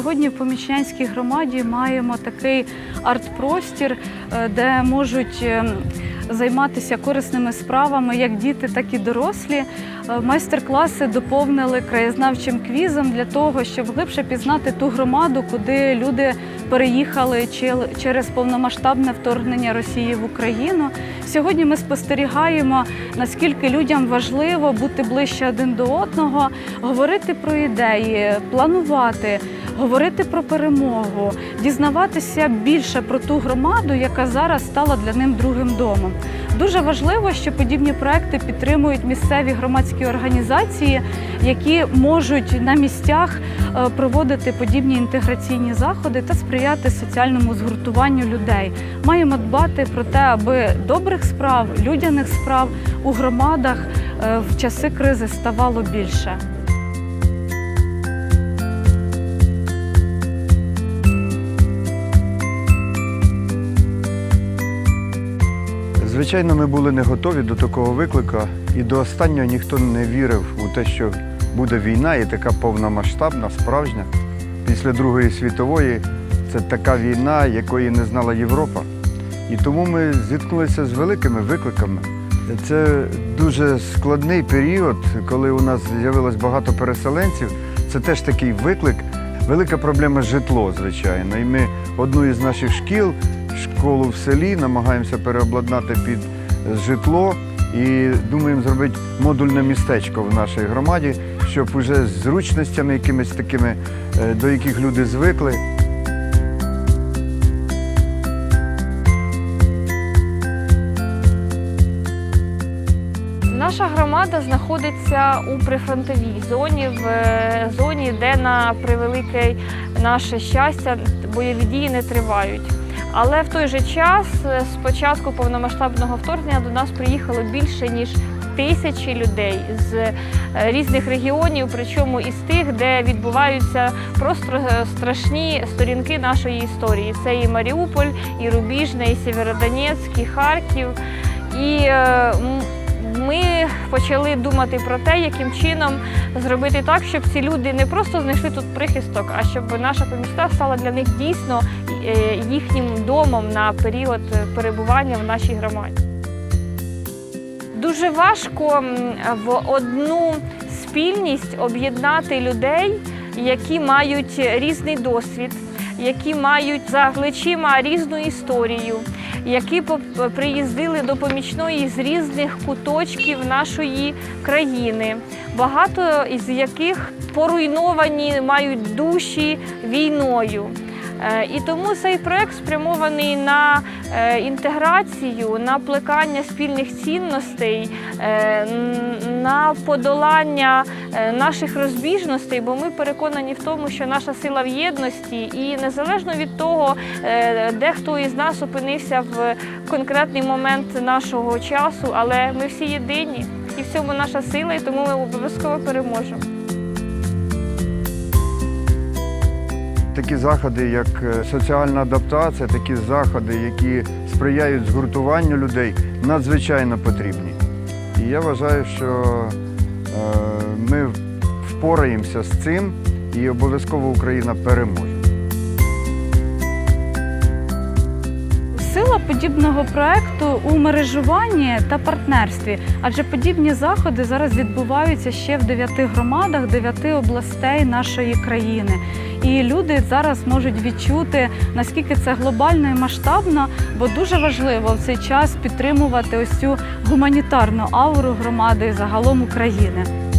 Сьогодні в Помічнянській громаді маємо такий арт-простір, е, де можуть ем, займатися корисними справами як діти, так і дорослі. Е, Майстер-класи доповнили краєзнавчим квізом для того, щоб глибше пізнати ту громаду, куди люди переїхали через повномасштабне вторгнення Росії в Україну. Сьогодні ми спостерігаємо, наскільки людям важливо бути ближче один до одного, говорити про ідеї, планувати, говорити про перемогу, дізнаватися більше про ту громаду, яка зараз стала для ним другим домом. Дуже важливо, що подібні проекти підтримують місцеві громадські організації, які можуть на місцях е, проводити подібні інтеграційні заходи та сприяти соціальному згуртуванню людей. Маємо дбати про те, аби добрих справ, людяних справ у громадах е, в часи кризи ставало більше. Звичайно, ми були не готові до такого виклика, і до останнього ніхто не вірив у те, що буде війна і така повномасштабна, справжня. Після Другої світової це така війна, якої не знала Європа. І тому ми зіткнулися з великими викликами. Це дуже складний період, коли у нас з'явилось багато переселенців. Це теж такий виклик. Велика проблема житло, звичайно. І ми одну із наших шкіл, школу в селі, намагаємося переобладнати під житло і думаємо зробити модульне містечко в нашій громаді, щоб уже з зручностями якимись такими, е, до яких люди звикли. Наша громада знаходиться у прифронтовій зоні, в е, зоні, де на превелике наше щастя бойові дії не тривають. Але в той же час, е, з початку повномасштабного вторгнення, до нас приїхало більше ніж тисячі людей з е, різних регіонів, причому із тих, де відбуваються просто е, страшні сторінки нашої історії. Це і Маріуполь, і Рубіжне, і Сєвєродонецьк, і Харків. І ми почали думати про те, яким чином зробити так, щоб ці люди не просто знайшли тут прихисток, а щоб наша поміста стала для них дійсно їхнім домом на період е, перебування в нашій громаді. Дуже важко в одну спільність об'єднати людей, які мають різний досвід, які мають за плечима різну історію, які приїздили до помічної з різних куточків нашої країни, багато із яких поруйновані мають душі війною. Е, І тому цей проект спрямований на е, інтеграцію, на плекання спільних цінностей, е, на подолання наших розбіжностей, бо ми переконані в тому, що наша сила в єдності, і незалежно від того, де хто із нас опинився в конкретний момент нашого часу, але ми всі єдині, і в цьому наша сила, і тому ми обов'язково переможемо. Такі заходи, як е, соціальна адаптація, такі заходи, які сприяють згуртуванню людей, надзвичайно потрібні. І я вважаю, що е, ми впораємося з цим і обов'язково Україна переможе. Сила подібного проекту у мережуванні та партнерстві, адже подібні заходи зараз відбуваються ще в дев'яти громадах, дев'яти областей нашої країни. І люди зараз можуть відчути, наскільки це глобально і масштабно, бо дуже важливо в цей час підтримувати ось цю гуманітарну ауру громади і загалом України.